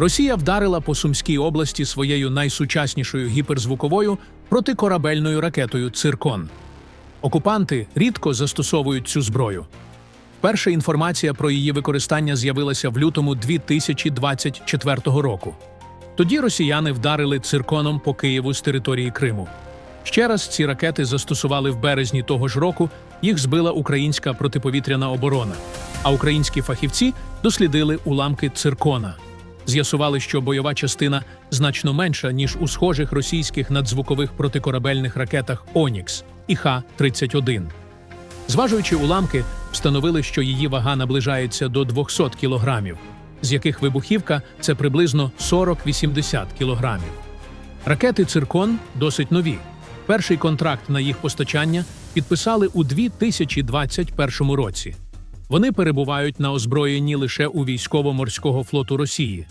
Росія вдарила по Сумській області своєю найсучаснішою гіперзвуковою протикорабельною ракетою Циркон. Окупанти рідко застосовують цю зброю. Перша інформація про її використання з'явилася в лютому 2024 року. Тоді росіяни вдарили цирконом по Києву з території Криму. Ще раз ці ракети застосували в березні того ж року. Їх збила українська протиповітряна оборона. А українські фахівці дослідили уламки циркона. З'ясували, що бойова частина значно менша ніж у схожих російських надзвукових протикорабельних ракетах Онікс і Х-31. Зважуючи уламки, встановили, що її вага наближається до 200 кілограмів, з яких вибухівка це приблизно 40-80 кілограмів. Ракети Циркон досить нові. Перший контракт на їх постачання підписали у 2021 році. Вони перебувають на озброєнні лише у військово-морського флоту Росії.